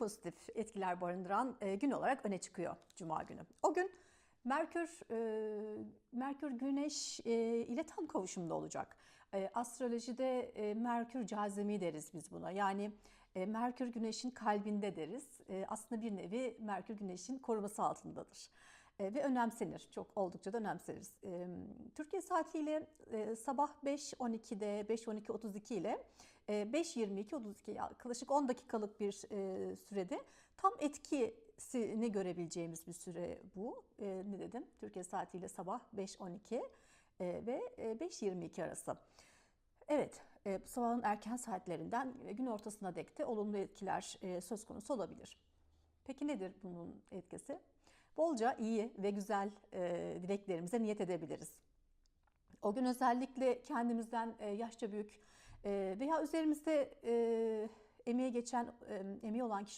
pozitif etkiler barındıran e, gün olarak öne çıkıyor Cuma günü. O gün Merkür e, Merkür Güneş e, ile tam kavuşumda olacak. Astrolojide Merkür cazimi deriz biz buna. Yani Merkür Güneş'in kalbinde deriz. Aslında bir nevi Merkür Güneş'in koruması altındadır. E, ve önemsenir. Çok oldukça da önemseniriz. E, Türkiye saatiyle e, sabah 5.12'de 5.12.32 ile e, 5.22.32 yaklaşık 10 dakikalık bir e, sürede tam etkisini görebileceğimiz bir süre bu. E, ne dedim? Türkiye saatiyle sabah 5.12 e, ve e, 5.22 arası. Evet, e, sabahın erken saatlerinden gün ortasına dek de olumlu etkiler söz konusu olabilir. Peki nedir bunun etkisi? Bolca iyi ve güzel e, dileklerimize niyet edebiliriz. O gün özellikle kendimizden e, yaşça büyük e, veya üzerimizde e, emeği geçen, e, emeği olan kişi